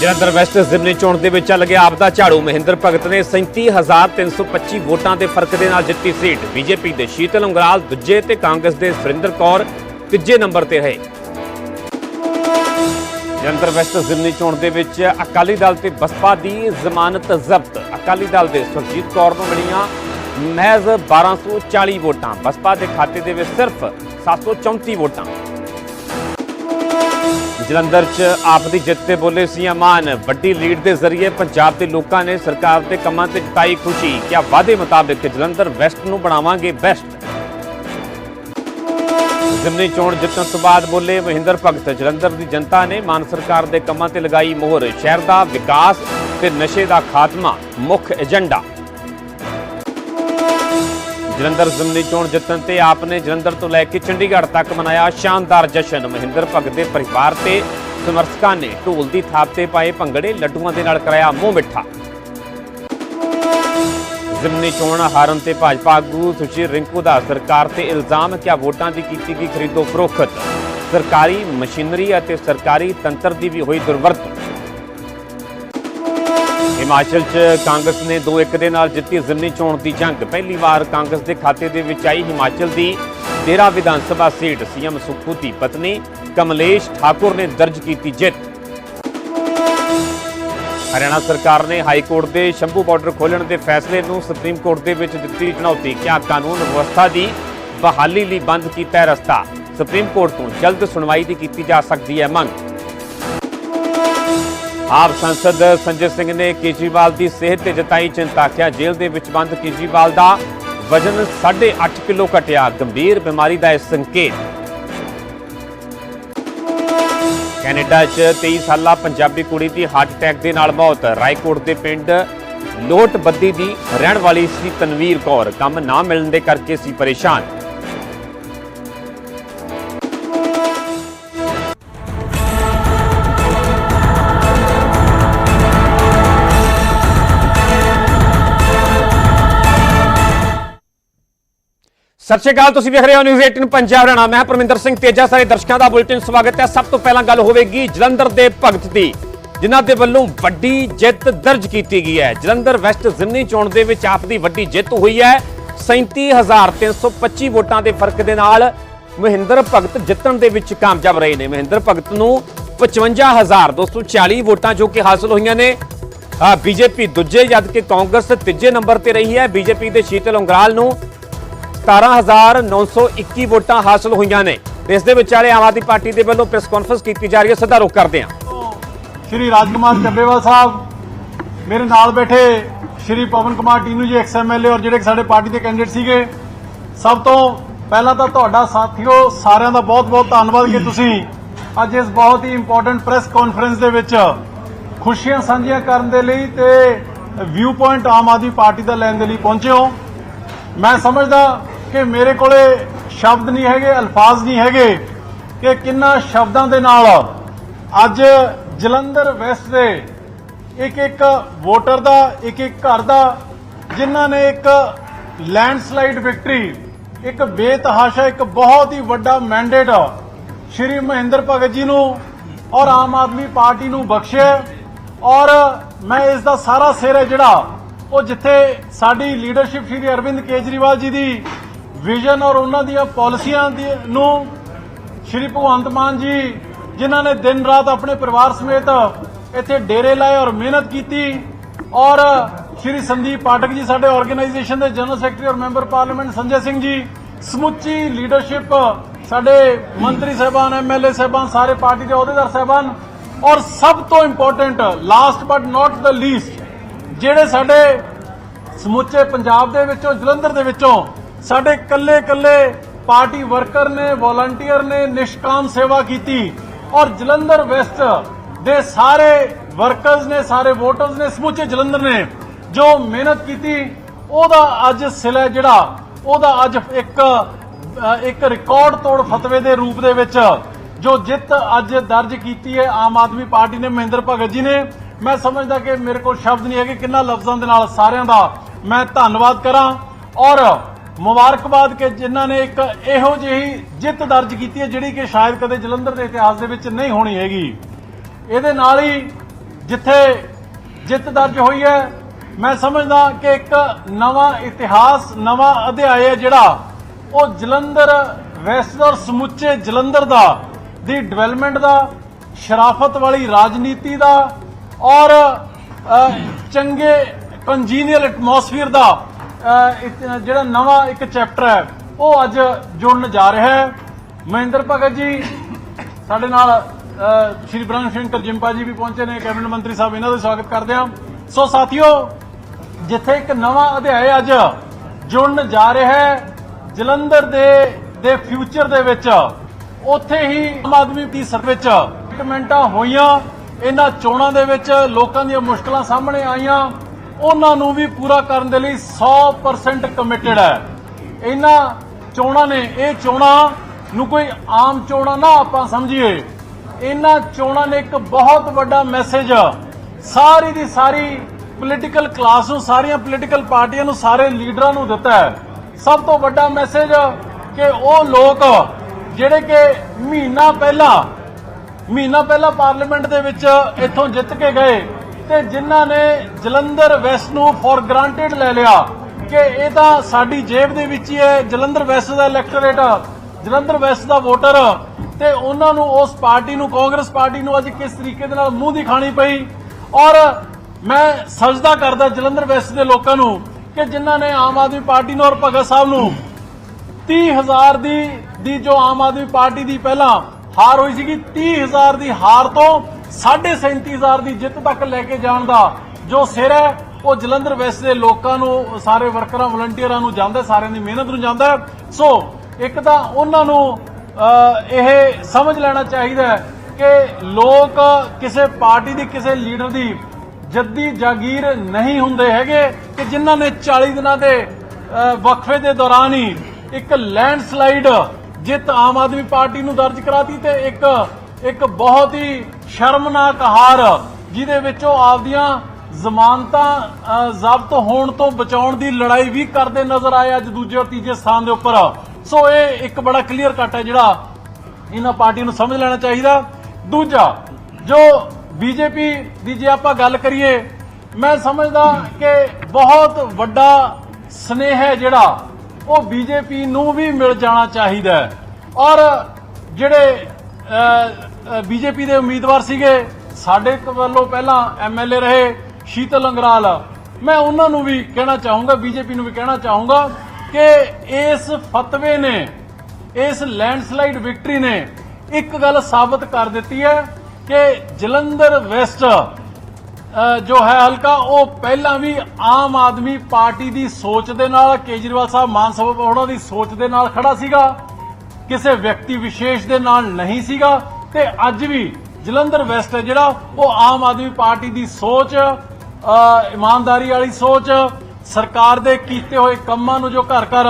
Jalandhar West ਜ਼ਿਮਨੀ ਚੋਣ ਦੇ ਵਿੱਚ ਚੱਲ ਗਿਆ, ਆਪਦਾ ਝਾੜੂ। ਮਹਿੰਦਰ ਭਗਤ ਨੇ 37325 ਵੋਟਾਂ ਦੇ ਫ਼ਰਕ ਦੇ ਨਾਲ ਜਿੱਤੀ ਸੀਟ। ਬੀਜੇਪੀ ਦੇ ਸ਼ੀਤਲ ਉਂਗਰਾਲ ਦੂਜੇ ਤੇ ਕਾਂਗਰਸ ਦੇ ਸੁਰਿੰਦਰ ਕੌਰ, ਤੀਜੇ ਨੰਬਰ ਤੇ ਰਹੇ। ਜਲੰਧਰ ਵੈਸਟ ਜ਼ਿਮਨੀ ਚੋਣ ਦੇ ਵਿੱਚ ਅਕਾਲੀ ਦਲ ਤੇ ਬਸਪਾ ਦੀ ਜ਼ਮਾਨਤ ਜ਼ਬਤ। ਅਕਾਲੀ ਦਲ ਦੇ ਸੁਰਜੀਤ ਕੌਰ ਨੂੰ ਮਿਲੀਆਂ ਮਹਿਜ਼ 1240 ਵੋਟਾਂ। ਬਸਪਾ ਦੇ ਖਾਤੇ ਦੇ ਵਿੱਚ ਸਿਰਫ 734 ਵੋਟਾਂ। ਜਲੰਧਰ 'ਚ ਆਪ ਦੀ ਜਿੱਤ ਤੇ ਬੋਲੇ ਸੀਐਮ ਮਾਨ ਵੱਡੀ ਲੀਡ ਦੇ ਜ਼ਰੀਏ ਪੰਜਾਬ ਦੇ ਲੋਕਾਂ ਨੇ ਸਰਕਾਰ ਦੇ ਕੰਮਾਂ ਤੇ ਜਤਾਈ ਖੁਸ਼ੀ। ਕਿਆ ਵਾਅਦੇ ਮੁਤਾਬਕ ਜਲੰਧਰ ਵੈਸਟ ਨੂੰ ਬਣਾਵਾਂਗੇ ਬੈਸਟ। ਜ਼ਿਮਨੀ ਚੋਣ ਜਿੱਤਣ ਤੋਂ ਬਾਅਦ ਬੋਲੇ ਮਹਿੰਦਰ ਭਗਤ, ਜਲੰਧਰ ਦੀ ਜਨਤਾ ਨੇ ਮਾਨ ਸਰਕਾਰ ਦੇ ਕੰਮਾਂ ਤੇ ਲਗਾਈ ਮੋਹਰ। ਸ਼ਹਿਰ ਦਾ ਵਿਕਾਸ ਤੇ ਨਸ਼ੇ ਦਾ ਖਾਤਮਾ, ਮੁੱਖ ਏਜੰਡਾ। ਜਲੰਧਰ ਜ਼ਿਮਨੀ ਚੋਣ ਜਿੱਤਣ ਤੇ ਆਪ ਨੇ ਜਲੰਧਰ ਤੋਂ ਲੈ ਕੇ ਚੰਡੀਗੜ੍ਹ ਤੱਕ ਮਨਾਇਆ ਸ਼ਾਨਦਾਰ ਜਸ਼ਨ। ਮਹਿੰਦਰ ਭਗਤ ਦੇ ਪਰਿਵਾਰ ਤੇ ਸਮਰਥਕਾਂ ਨੇ ਢੋਲ ਦੀ ਥਾਪ ਤੇ ਪਾਏ ਭੰਗੜੇ, ਲੱਡੂਆਂ ਦੇ ਨਾਲ ਕਰਾਇਆ ਮੂੰਹ ਮਿੱਠਾ। ਜ਼ਿਮਨੀ ਚੋਣ ਹਾਰਨ ਤੇ ਭਾਜਪਾ ਆਗੂ ਸੁਸ਼ੀਰ ਰਿੰਕੂ ਦਾ ਸਰਕਾਰ ਤੇ ਇਲਜ਼ਾਮ ਕਿ ਵੋਟਾਂ ਦੀ ਕੀਤੀ ਗਈ ਖਰੀਦੋ ਫਰੋਖਤ। ਸਰਕਾਰੀ ਮਸ਼ੀਨਰੀ ਅਤੇ ਸਰਕਾਰੀ ਤੰਤਰ ਦੀ ਵੀ ਹੋਈ ਦੁਰਵਰਤੋਂ। ਹਿਮਾਚਲ 'ਚ ਕਾਂਗਰਸ ਨੇ 2-1 ਦੇ ਨਾਲ ਜਿੱਤੀ ਜ਼ਿਮਨੀ ਚੋਣ ਦੀ ਜੰਗ। ਪਹਿਲੀ ਵਾਰ ਕਾਂਗਰਸ ਦੇ ਖਾਤੇ ਦੇ ਵਿੱਚ ਆਈ ਹਿਮਾਚਲ ਦੀ 13 ਵਿਧਾਨ ਸਭਾ ਸੀਟ। ਸੀਐਮ ਸੁਖੂ ਦੀ ਪਤਨੀ ਕਮਲੇਸ਼ ਠਾਕੁਰ ਨੇ ਦਰਜ ਕੀਤੀ ਜਿੱਤ। ਹਰਿਆਣਾ ਸਰਕਾਰ ਨੇ ਹਾਈ ਕੋਰਟ ਦੇ ਸ਼ੰਭੂ ਬਾਰਡਰ ਖੋਲ੍ਹਣ ਦੇ ਫੈਸਲੇ ਨੂੰ ਸੁਪਰੀਮ ਕੋਰਟ ਦੇ ਵਿੱਚ ਦਿੱਤੀ ਚੁਣੌਤੀ। ਕਿਹਾ ਕਾਨੂੰਨ ਵਿਵਸਥਾ ਦੀ ਬਹਾਲੀ ਲਈ ਬੰਦ ਕੀਤਾ ਰਸਤਾ? ਸੁਪਰੀਮ ਕੋਰਟ ਤੋਂ ਜਲਦ ਸੁਣਵਾਈ ਦੀ ਕੀਤੀ ਜਾ ਸਕਦੀ ਹੈ ਮੰਗ। ਆਪ ਸੰਸਦ ਸੰਜੇ ਸਿੰਘ ਨੇ ਕੇਜਰੀਵਾਲ ਦੀ ਸਿਹਤ ਤੇ ਜਤਾਈ ਚਿੰਤਾ ਕਿਹਾ ਜੇਲ੍ਹ ਦੇ ਵਿੱਚ ਬੰਦ ਕੇਜਰੀਵਾਲ ਦਾ ਵਜ਼ਨ 8.5 ਕਿਲੋ ਘਟਿਆ। ਗੰਭੀਰ ਬਿਮਾਰੀ ਦਾ ਇਹ ਸੰਕੇਤ। ਕੈਨੇਡਾ 'ਚ 23 ਸਾਲਾ ਪੰਜਾਬੀ ਕੁੜੀ ਦੀ ਹਾਰਟ ਅਟੈਕ ਦੇ ਨਾਲ ਮੌਤ। ਰਾਏਕੋਟ ਦੇ ਪਿੰਡ ਲੋਟਬੱਦੀ ਦੀ ਰਹਿਣ ਵਾਲੀ ਸੀ ਤਨਵੀਰ ਕੌਰ। ਕੰਮ ਨਾ ਮਿਲਣ ਦੇ ਕਰਕੇ ਸੀ ਪਰੇਸ਼ਾਨ। ਸਤਿ ਸ਼੍ਰੀ ਅਕਾਲ, ਤੁਸੀਂ ਵੇਖ ਰਹੇ ਹੋ ਨਿਊਜ਼ 18 ਪੰਜਾਬ ਹਰਿਆਣਾ ਮੈਂ ਪਰਮਿੰਦਰ ਸਿੰਘ ਤੇਜਾ, ਸਾਰੇ ਦਰਸ਼ਕਾਂ ਦਾ ਬੁਲੇਟਿਨ ਸਵਾਗਤ ਹੈ। ਸਭ ਤੋਂ ਪਹਿਲਾਂ ਗੱਲ ਹੋਵੇਗੀ ਜਲੰਧਰ ਦੇ ਭਗਤ ਦੀ, ਜਿਨ੍ਹਾਂ ਦੇ ਵੱਲੋਂ ਵੱਡੀ ਜਿੱਤ ਦਰਜ ਕੀਤੀ ਗਈ ਹੈ। ਜਲੰਧਰ ਵੈਸਟ ਜ਼ਿਮਨੀ ਚੋਣ ਦੇ ਵਿੱਚ ਆਪ ਦੀ ਵੱਡੀ ਜਿੱਤ ਹੋਈ ਹੈ। 37325 ਵੋਟਾਂ ਦੇ ਫ਼ਰਕ ਦੇ ਨਾਲ ਮਹਿੰਦਰ ਭਗਤ ਜਿੱਤਣ ਦੇ ਵਿੱਚ ਕਾਮਯਾਬ ਰਹੇ ਨੇ। ਮਹਿੰਦਰ ਭਗਤ ਨੂੰ 55240 ਵੋਟਾਂ ਜੋ ਕਿ ਹਾਸਲ ਹੋਈਆਂ ਨੇ। ਬੀਜੇਪੀ ਦੂਜੇ ਜਦ ਕਿ ਕਾਂਗਰਸ ਤੀਜੇ ਨੰਬਰ ਤੇ ਰਹੀ ਹੈ। ਬੀਜੇਪੀ ਦੇ ਸ਼ੀਤਲ ਉਂਗਰਾਲ ਨੂੰ 17921 ਵੋਟਾਂ ਹਾਸਲ ਹੋਈਆਂ ਨੇ। ਇਸ ਦੇ ਵਿਚਾਲੇ ਆਮ ਆਦਮੀ ਪਾਰਟੀ ਦੇ ਵੱਲੋਂ ਪ੍ਰੈਸ ਕਾਨਫਰੰਸ ਕੀਤੀ ਜਾ ਰਹੀ ਹੈ। ਸਿੱਧਾ ਰੁਖ ਕਰਦੇ ਹਾਂ। ਸ਼੍ਰੀ ਰਾਜਕੁਮਾਰ ਚੱਬੇਵਾਲ ਸਾਹਿਬ, ਮੇਰੇ ਨਾਲ ਬੈਠੇ ਸ਼੍ਰੀ ਪਵਨ ਕੁਮਾਰ ਟੀਨੂ ਜੀ, ਐਕਸ ਐਮਐਲਏ ਔਰ ਜਿਹੜੇ ਸਾਡੇ ਪਾਰਟੀ ਦੇ ਕੈਂਡੀਡੇਟ ਸੀਗੇ। ਸਭ ਤੋਂ ਪਹਿਲਾਂ ਤਾਂ ਤੁਹਾਡਾ ਸਾਥੀਓ, ਸਾਰਿਆਂ ਦਾ ਬਹੁਤ-ਬਹੁਤ ਧੰਨਵਾਦ ਕਿ ਤੁਸੀਂ ਅੱਜ ਇਸ ਬਹੁਤ ਹੀ ਇੰਪੋਰਟੈਂਟ ਪ੍ਰੈਸ ਕਾਨਫਰੰਸ ਦੇ ਵਿੱਚ ਖੁਸ਼ੀਆਂ ਸਾਂਝੀਆਂ ਕਰਨ ਦੇ ਲਈ ਤੇ view point Aam Aadmi Party ਦਾ ਲੈਣ ਦੇ ਲਈ ਪਹੁੰਚੇ ਹੋ। ਮੈਂ ਸਮਝਦਾ ਕਿ ਮੇਰੇ ਕੋਲੇ ਸ਼ਬਦ ਨਹੀਂ ਹੈਗੇ, ਅਲਫਾਜ਼ ਨਹੀਂ ਹੈਗੇ, ਕਿ ਕਿੰਨਾ ਸ਼ਬਦਾਂ ਦੇ ਨਾਲ ਅੱਜ ਜਲੰਧਰ ਵੈਸਟ ਦੇ ਇੱਕ ਇੱਕ ਵੋਟਰ ਦਾ ਇੱਕ ਇੱਕ ਘਰ ਦਾ, ਜਿਨ੍ਹਾਂ ਨੇ ਇੱਕ ਲੈਂਡਸਲਾਈਡ ਵਿਕਟਰੀ, ਇੱਕ ਬੇਤਹਾਸ਼ਾ, ਇੱਕ ਬਹੁਤ ਹੀ ਵੱਡਾ ਮੈਂਡੇਟ ਸ਼੍ਰੀ ਮਹਿੰਦਰ ਭਗਤ ਜੀ ਨੂੰ ਔਰ ਆਮ ਆਦਮੀ ਪਾਰਟੀ ਨੂੰ ਬਖਸ਼ਿਆ ਔਰ ਮੈਂ ਇਸ ਦਾ ਸਾਰਾ ਸਿਰ ਹੈ ਜਿਹੜਾ ਉਹ ਜਿੱਥੇ ਸਾਡੀ ਲੀਡਰਸ਼ਿਪ ਸ਼੍ਰੀ ਅਰਵਿੰਦ ਕੇਜਰੀਵਾਲ ਜੀ ਦੀ ਵਿਜ਼ਨ ਔਰ ਉਹਨਾਂ ਦੀਆਂ ਪਾਲਿਸੀਆਂ ਦੀ ਨੂੰ ਸ਼੍ਰੀ ਭਗਵੰਤ ਮਾਨ ਜੀ, ਜਿਨ੍ਹਾਂ ਨੇ ਦਿਨ ਰਾਤ ਆਪਣੇ ਪਰਿਵਾਰ ਸਮੇਤ ਇੱਥੇ ਡੇਰੇ ਲਾਏ ਔਰ ਮਿਹਨਤ ਕੀਤੀ ਔਰ ਸ਼੍ਰੀ ਸੰਦੀਪ ਪਾਠਕ ਜੀ ਸਾਡੇ ਆਰਗੇਨਾਈਜੇਸ਼ਨ ਦੇ ਜਨਰਲ ਸੈਕਟਰੀ ਔਰ ਮੈਂਬਰ ਪਾਰਲੀਮੈਂਟ ਸੰਜੇ ਸਿੰਘ ਜੀ, ਸਮੁੱਚੀ ਲੀਡਰਸ਼ਿਪ ਸਾਡੇ ਮੰਤਰੀ ਸਾਹਿਬਾਨ ਐਮਐਲਏ ਸਾਹਿਬਾਨ, ਸਾਰੇ ਪਾਰਟੀ ਦੇ ਅਹੁਦੇਦਾਰ ਸਾਹਿਬਾਨ ਔਰ ਸਭ ਤੋਂ important last but not the least ਜਿਹੜੇ ਸਾਡੇ ਸਮੁੱਚੇ ਪੰਜਾਬ ਦੇ ਵਿੱਚੋਂ, ਜਲੰਧਰ ਦੇ ਵਿੱਚੋਂ ਸਾਡੇ ਕੱਲੇ-ਕੱਲੇ ਪਾਰਟੀ ਵਰਕਰ ਨੇ ਵੋਲੰਟੀਅਰ ਨੇ ਨਿਸ਼ਕਾਮ ਸੇਵਾ ਕੀਤੀ ਔਰ ਜਲੰਧਰ ਵੈਸਟ ਦੇ ਸਾਰੇ ਵਰਕਰਸ ਨੇ, ਸਾਰੇ ਵੋਟਰਸ ਨੇ, ਸਮੁੱਚੇ ਜਲੰਧਰ ਨੇ ਜੋ ਮਿਹਨਤ ਕੀਤੀ, ਉਹਦਾ ਅੱਜ ਸਿਲਾ ਜਿਹੜਾ, ਉਹਦਾ ਅੱਜ ਇੱਕ ਇੱਕ ਰਿਕਾਰਡ ਤੋੜ ਫਤਵੇ ਦੇ ਰੂਪ ਦੇ ਵਿੱਚ ਜੋ ਜਿੱਤ ਅੱਜ ਦਰਜ ਕੀਤੀ ਹੈ ਆਮ ਆਦਮੀ ਪਾਰਟੀ ਨੇ, ਮਹਿੰਦਰ ਭਗਤ ਜੀ ਨੇ। ਮੈਂ ਸਮਝਦਾ ਕਿ ਮੇਰੇ ਕੋਲ ਸ਼ਬਦ ਨਹੀਂ ਹੈਗੇ, ਕਿੰਨਾ ਲਫ਼ਜ਼ਾਂ ਦੇ ਨਾਲ ਸਾਰਿਆਂ ਦਾ ਮੈਂ ਧੰਨਵਾਦ ਕਰਾਂ ਔਰ ਮੁਬਾਰਕਬਾਦ ਕਿ ਜਿਨ੍ਹਾਂ ਨੇ ਇੱਕ ਇਹੋ ਜਿਹੀ ਜਿੱਤ ਦਰਜ ਕੀਤੀ ਹੈ, ਜਿਹੜੀ ਕਿ ਸ਼ਾਇਦ ਕਦੇ ਜਲੰਧਰ ਦੇ ਇਤਿਹਾਸ ਦੇ ਵਿੱਚ ਨਹੀਂ ਹੋਣੀ ਹੈਗੀ। ਇਹਦੇ ਨਾਲ ਹੀ ਜਿੱਥੇ ਜਿੱਤ ਦਰਜ ਹੋਈ ਹੈ, ਮੈਂ ਸਮਝਦਾ ਕਿ ਇੱਕ ਨਵਾਂ ਇਤਿਹਾਸ, ਨਵਾਂ ਅਧਿਆਇ ਹੈ ਜਿਹੜਾ ਉਹ ਜਲੰਧਰ ਵੈਸਟ ਔਰ ਸਮੁੱਚੇ ਜਲੰਧਰ ਦਾ, ਦੀ ਡਿਵੈਲਪਮੈਂਟ ਦਾ, ਸ਼ਰਾਫਤ ਵਾਲੀ ਰਾਜਨੀਤੀ ਦਾ ਔਰ ਚੰਗੇ ਕੰਜੀਨੀਅਲ ਐਟਮੋਸਫੀਅਰ ਦਾ ਇੱਕ ਜਿਹੜਾ ਨਵਾਂ ਇੱਕ ਚੈਪਟਰ ਹੈ ਉਹ ਅੱਜ ਜੁੜਨ ਜਾ ਰਿਹਾ ਹੈ। ਮਹਿੰਦਰ ਭਗਤ ਜੀ ਸਾਡੇ ਨਾਲ ਅ, ਸ਼੍ਰੀ ਬ੍ਰਹਮ ਸਿੰਘ ਜਿੰਪਾ ਜੀ ਵੀ ਪਹੁੰਚੇ ਨੇ ਕੈਬਨਿਟ ਮੰਤਰੀ ਸਾਹਿਬ ਇਹਨਾਂ ਦਾ ਸਵਾਗਤ ਕਰਦੇ ਹਾਂ। ਸੋ ਸਾਥੀਓ ਜਿੱਥੇ ਇੱਕ ਨਵਾਂ ਅਧਿਆਇ ਅੱਜ ਜੁੜਨ ਜਾ ਰਿਹਾ ਹੈ ਜਲੰਧਰ ਦੇ ਦੇ ਫਿਊਚਰ ਦੇ ਵਿੱਚ ਉੱਥੇ ਹੀ ਆਮ ਆਦਮੀ ਦੀ ਸਰ ਵਿੱਚ ਕਮੈਂਟਾਂ ਹੋਈਆਂ ਇਹਨਾਂ ਚੋਣਾਂ ਦੇ ਵਿੱਚ ਲੋਕਾਂ ਦੀਆਂ ਮੁਸ਼ਕਲਾਂ ਸਾਹਮਣੇ ਆਈਆਂ। ਉਹਨਾਂ ਨੂੰ ਵੀ ਪੂਰਾ ਕਰਨ ਦੇ ਲਈ 100% ਕਮਿਟਿਡ ਹੈ। ਇਹਨਾਂ ਚੋਣਾਂ ਨੇ ਇਹ ਚੋਣਾਂ ਨੂੰ ਕੋਈ ਆਮ ਚੋਣਾਂ ਨਾ ਆਪਾਂ ਸਮਝੀਏ। ਇਹਨਾਂ ਚੋਣਾਂ ਨੇ ਇੱਕ ਬਹੁਤ ਵੱਡਾ ਮੈਸੇਜ ਸਾਰੀ ਦੀ ਸਾਰੀ ਪੋਲੀਟੀਕਲ ਕਲਾਸ ਨੂੰ, ਸਾਰੀਆਂ ਪੋਲੀਟੀਕਲ ਪਾਰਟੀਆਂ ਨੂੰ, ਸਾਰੇ ਲੀਡਰਾਂ ਨੂੰ ਦਿੱਤਾ ਹੈ। ਸਭ ਤੋਂ ਵੱਡਾ ਮੈਸੇਜ ਕਿ ਉਹ ਲੋਕ ਜਿਹੜੇ ਕਿ ਮਹੀਨਾ ਪਹਿਲਾਂ ਮਹੀਨਾ ਪਹਿਲਾਂ ਪਾਰਲੀਮੈਂਟ ਦੇ ਵਿੱਚ ਇੱਥੋਂ ਜਿੱਤ ਕੇ ਗਏ ਤੇ ਜਿਨ੍ਹਾਂ ਨੇ ਜਲੰਧਰ ਵੈਸਟ ਨੂੰ ਫॉर ਗ੍ਰਾਂਟਡ ਲੈ ਲਿਆ ਕਿ ਇਹ ਤਾਂ ਸਾਡੀ ਜੇਬ ਦੇ ਵਿੱਚ ਹੀ ਹੈ, ਜਲੰਧਰ ਵੈਸਟ ਦਾ ਇਲੈਕਟੋਰੇਟ ਜਲੰਧਰ ਵੈਸਟ ਦਾ ਵੋਟਰ ਤੇ ਉਹਨਾਂ ਨੂੰ ਉਸ ਪਾਰਟੀ ਨੂੰ, ਕਾਂਗਰਸ ਪਾਰਟੀ ਨੂੰ ਅੱਜ ਕਿਸ ਤਰੀਕੇ ਦੇ ਨਾਲ ਮੂੰਹ ਦਿਖਾਣੀ ਪਈ? ਔਰ ਮੈਂ ਸਜਦਾ ਕਰਦਾ ਜਲੰਧਰ ਵੈਸਟ ਦੇ ਲੋਕਾਂ ਨੂੰ ਕਿ ਜਿਨ੍ਹਾਂ ਨੇ ਆਮ ਆਦਮੀ ਪਾਰਟੀ ਨੂੰ ਔਰ ਭਗਤ ਸਾਹਿਬ ਨੂੰ 30000 ਦੀ ਦੀ ਜੋ ਆਮ ਆਦਮੀ ਪਾਰਟੀ ਦੀ ਪਹਿਲਾਂ ਹਾਰ ਹੋਈ ਸੀਗੀ 30000 ਦੀ ਹਾਰ ਤੋਂ 37500 ਦੀ ਜਿੱਤ ਤੱਕ ਲੈ ਕੇ ਜਾਣ ਦਾ ਜੋ ਸਿਰ ਹੈ, ਉਹ ਜਲੰਧਰ ਵੈਸਟ ਦੇ ਲੋਕਾਂ ਨੂੰ, ਸਾਰੇ ਵਰਕਰਾਂ, ਵਲੰਟੀਅਰਾਂ ਨੂੰ ਜਾਂਦਾ, ਸਾਰਿਆਂ ਦੀ ਮਿਹਨਤ ਨੂੰ ਜਾਂਦਾ। ਸੋ, ਇੱਕ ਤਾਂ ਉਹਨਾਂ ਨੂੰ ਇਹ ਸਮਝ ਲੈਣਾ ਚਾਹੀਦਾ ਕਿ ਲੋਕ ਕਿਸੇ ਪਾਰਟੀ ਦੀ, ਕਿਸੇ ਲੀਡਰ ਦੀ ਜੱਦੀ ਜਾਗੀਰ ਨਹੀਂ ਹੁੰਦੇ ਹੈਗੇ ਕਿ ਜਿਨ੍ਹਾਂ ਨੇ 40 ਦਿਨਾਂ ਦੇ ਵਕਫੇ ਦੇ ਦੌਰਾਨ ਹੀ ਇੱਕ ਲੈਂਡਸਲਾਈਡ ਜਿੱਤ ਆਮ ਆਦਮੀ ਪਾਰਟੀ ਨੂੰ ਦਰਜ ਕਰਾਤੀ ਤੇ ਇੱਕ ਇੱਕ ਬਹੁਤ ਹੀ ਸ਼ਰਮਨਾਕ ਹਾਰ, ਜਿਹਦੇ ਵਿੱਚ ਉਹ ਆਪਦੀਆਂ ਜ਼ਮਾਨਤਾਂ ਜ਼ਬਤ ਹੋਣ ਤੋਂ ਬਚਾਉਣ ਦੀ ਲੜਾਈ ਵੀ ਕਰਦੇ ਨਜ਼ਰ ਆਏ ਅੱਜ ਦੂਜੇ ਔਰ ਤੀਜੇ ਸਥਾਨ ਦੇ ਉੱਪਰ। ਸੋ ਇਹ ਇੱਕ ਬੜਾ ਕਲੀਅਰ ਕੱਟ ਹੈ ਜਿਹੜਾ ਇਹਨਾਂ ਪਾਰਟੀ ਨੂੰ ਸਮਝ ਲੈਣਾ ਚਾਹੀਦਾ। ਦੂਜਾ, ਜੋ ਬੀਜੇਪੀ ਦੀ ਜੇ ਆਪਾਂ ਗੱਲ ਕਰੀਏ, ਮੈਂ ਸਮਝਦਾ ਕਿ ਬਹੁਤ ਵੱਡਾ ਸਨੇਹ ਹੈ ਜਿਹੜਾ ਉਹ ਬੀਜੇਪੀ ਨੂੰ ਵੀ ਮਿਲ ਜਾਣਾ ਚਾਹੀਦਾ ਔਰ ਜਿਹੜੇ ਬੀਜੇਪੀ ਦੇ ਉਮੀਦਵਾਰ ਸੀਗੇ। ਸਾਡੇ ਵੱਲੋਂ ਪਹਿਲਾਂ ਐਮਐਲਏ ਰਹੇ ਸ਼ੀਤਲ ਅੰਗਰਾਲ। ਮੈਂ ਉਹਨਾਂ ਨੂੰ ਵੀ ਕਹਿਣਾ ਚਾਹੂੰਗਾ, ਬੀਜੇਪੀ ਨੂੰ ਵੀ ਕਹਿਣਾ ਚਾਹੂੰਗਾ ਕਿ ਇਸ ਫਤਵੇ ਨੇ, ਇਸ ਲੈਂਡਸਲਾਈਡ ਵਿਕਟਰੀ ਨੇ ਇੱਕ ਗੱਲ ਸਾਬਤ ਕਰ ਦਿੱਤੀ ਹੈ ਕਿ ਜਲੰਧਰ ਵੈਸਟ ਜੋ ਹੈ ਹਲਕਾ, ਉਹ ਪਹਿਲਾਂ ਵੀ ਆਮ ਆਦਮੀ ਪਾਰਟੀ ਦੀ ਸੋਚ ਦੇ ਨਾਲ, ਕੇਜਰੀਵਾਲ ਸਾਹਿਬ ਮਾਨ ਸਭਾ ਉਹਨਾਂ ਦੀ ਸੋਚ ਦੇ ਨਾਲ ਖੜਾ ਸੀਗਾ। ਕਿਸੇ ਵਿਅਕਤੀ ਵਿਸ਼ੇਸ਼ ਦੇ ਨਾਲ ਨਹੀਂ ਸੀਗਾ ਤੇ ਅੱਜ ਵੀ ਜਲੰਧਰ ਵੈਸਟ ਹੈ ਜਿਹੜਾ ਉਹ ਆਮ ਆਦਮੀ ਪਾਰਟੀ ਦੀ ਸੋਚ ਇਮਾਨਦਾਰੀ ਵਾਲੀ ਸੋਚ, ਸਰਕਾਰ ਦੇ ਕੀਤੇ ਹੋਏ ਕੰਮਾਂ ਨੂੰ ਜੋ ਘਰ ਘਰ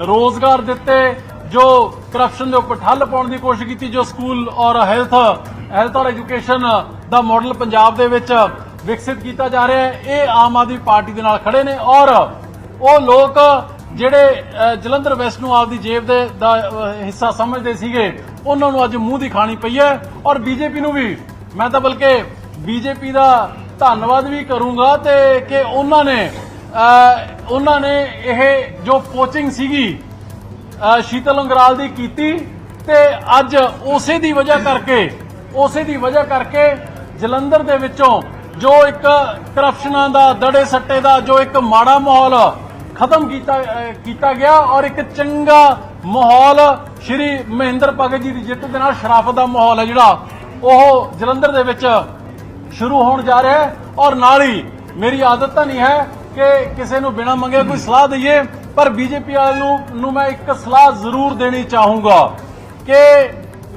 ਰੋਜ਼ਗਾਰ ਦਿੱਤੇ, ਜੋ ਕਰਪਸ਼ਨ ਦੇ ਉੱਪਰ ਠੱਲ ਪਾਉਣ ਦੀ ਕੋਸ਼ਿਸ਼ ਕੀਤੀ, ਜੋ ਸਕੂਲ ਔਰ ਹੈਲਥ ਹੈਲਥ ਔਰ ਐਜੂਕੇਸ਼ਨ ਦਾ ਮਾਡਲ ਪੰਜਾਬ ਦੇ ਵਿੱਚ ਵਿਕਸਿਤ ਕੀਤਾ ਜਾ ਰਿਹਾ ਹੈ, ਇਹ ਆਮ ਆਦਮੀ ਪਾਰਟੀ ਦੇ ਨਾਲ ਖੜੇ ਨੇ ਔਰ ਉਹ ਲੋਕ ਜਿਹੜੇ ਜਲੰਧਰ ਵੈਸਟ ਨੂੰ ਆਪਦੀ ਜੇਬ ਦੇ, ਦਾ ਹਿੱਸਾ ਸਮਝਦੇ ਸੀਗੇ, ਉਹਨਾਂ ਨੂੰ ਅੱਜ ਮੂੰਹ ਦੀ ਖਾਣੀ ਪਈ ਹੈ ਔਰ ਬੀਜੇਪੀ ਨੂੰ ਵੀ। ਮੈਂ ਤਾਂ ਬਲਕਿ ਬੀਜੇਪੀ ਦਾ ਧੰਨਵਾਦ ਵੀ ਕਰੂੰਗਾ ਤੇ ਕਿ ਉਹਨਾਂ ਨੇ ਉਹਨਾਂ ਨੇ ਇਹ ਜੋ ਕੋਚਿੰਗ ਸੀਗੀ ਸ਼ੀਤਲ ਅੰਗਰਾਲ ਦੀ ਕੀਤੀ ਤੇ ਅੱਜ ਉਸੇ ਦੀ ਵਜ੍ਹਾ ਕਰਕੇ, ਉਸੇ ਦੀ ਵਜ੍ਹਾ ਕਰਕੇ ਜਲੰਧਰ ਦੇ ਵਿੱਚੋਂ ਜੋ ਇੱਕ ਕਰਪਸ਼ਨਾਂ ਦਾ, ਦੜੇ ਸੱਟੇ ਦਾ ਜੋ ਇੱਕ ਮਾੜਾ ਮਾਹੌਲ ਖਤਮ ਕੀਤਾ ਕੀਤਾ ਗਿਆ ਔਰ ਇੱਕ ਚੰਗਾ ਮਾਹੌਲ ਸ਼੍ਰੀ ਮਹਿੰਦਰ ਭਗਤ ਜੀ ਦੀ ਜਿੱਤ ਦੇ ਨਾਲ ਸ਼ਰਾਫਤ ਦਾ ਮਾਹੌਲ ਹੈ ਜਿਹੜਾ। ਉਹ ਜਲੰਧਰ ਦੇ ਵਿੱਚ ਸ਼ੁਰੂ ਹੋਣ ਜਾ ਰਿਹਾ ਹੈ ਔਰ ਨਾਲ ਹੀ ਮੇਰੀ ਆਦਤ ਤਾਂ ਨਹੀਂ ਹੈ ਕਿ ਕਿਸੇ ਨੂੰ ਬਿਨਾਂ ਮੰਗੇ ਕੋਈ ਸਲਾਹ ਦਈਏ, ਪਰ ਬੀਜੇਪੀ ਵਾਲਿਆਂ ਨੂੰ ਨੂੰ ਮੈਂ ਇੱਕ ਸਲਾਹ ਜ਼ਰੂਰ ਦੇਣੀ ਚਾਹੂੰਗਾ ਕਿ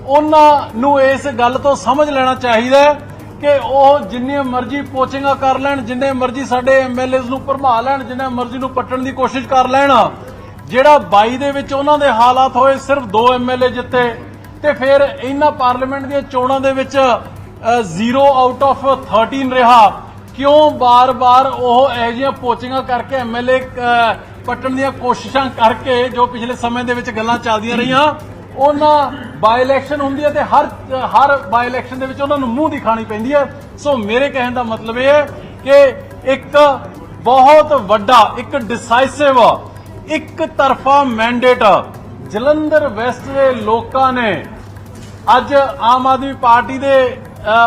ਉਹਨਾਂ ਨੂੰ ਇਸ ਗੱਲ ਤੋਂ ਸਮਝ ਲੈਣਾ ਚਾਹੀਦਾ ਹੈ ਕਿ ਉਹ ਜਿੰਨੇ ਮਰਜ਼ੀ ਪੋਚਿੰਗਾਂ ਕਰ ਲੈਣ, ਜਿੰਨੇ ਮਰਜ਼ੀ ਸਾਡੇ ਐਮਐਲਏਜ਼ ਨੂੰ ਭਰਮਾ ਲੈਣ, ਜਿੰਨੇ ਮਰਜ਼ੀ ਨੂੰ ਪੱਟਣ ਦੀ ਕੋਸ਼ਿਸ਼ ਕਰ ਲੈਣ, ਜਿਹੜਾ 22 ਦੇ ਵਿੱਚ ਉਹਨਾਂ ਦੇ ਹਾਲਾਤ ਹੋਏ ਸਿਰਫ ਦੋ ਐਮਐਲਏ ਜਿੱਤੇ ਤੇ ਫਿਰ ਇਹਨਾਂ ਪਾਰਲੀਮੈਂਟ ਦੀਆਂ ਚੋਣਾਂ ਦੇ ਵਿੱਚ 0 ਆਊਟ ਆਫ 13 ਰਿਹਾ। ਕਿਉਂ ਬਾਰ-ਬਾਰ ਉਹ ਇਹੋ ਜਿਹੀਆਂ ਕੋਚਿੰਗਾਂ ਕਰਕੇ ਐਮਐਲਏ ਪੱਟਣ ਦੀਆਂ ਕੋਸ਼ਿਸ਼ਾਂ ਕਰਕੇ ਜੋ ਪਿਛਲੇ ਸਮੇਂ ਦੇ ਵਿੱਚ ਗੱਲਾਂ ਚੱਲਦੀਆਂ ਰਹੀਆਂ ਉਹਨਾਂ ਬਾਈ ਇਲੈਕਸ਼ਨ ਹੁੰਦੀ ਹੈ ਤੇ ਹਰ ਹਰ ਬਾਈ ਇਲੈਕਸ਼ਨ ਦੇ ਵਿੱਚ ਉਹਨਾਂ ਨੂੰ ਮੂੰਹ ਦਿਖਾਣੀ ਪੈਂਦੀ ਹੈ। ਸੋ ਮੇਰੇ ਕਹਿਣ ਦਾ ਮਤਲਬ ਇਹ ਹੈ ਕਿ ਇੱਕ ਬਹੁਤ ਵੱਡਾ, ਇੱਕ ਡਿਸਾਈਸਿਵ ਇੱਕ ਤਰਫਾ ਮੈਂਡੇਟ ਜਲੰਧਰ ਵੈਸਟ ਦੇ ਲੋਕਾਂ ਨੇ ਅੱਜ ਆਮ ਆਦਮੀ ਪਾਰਟੀ ਦੇ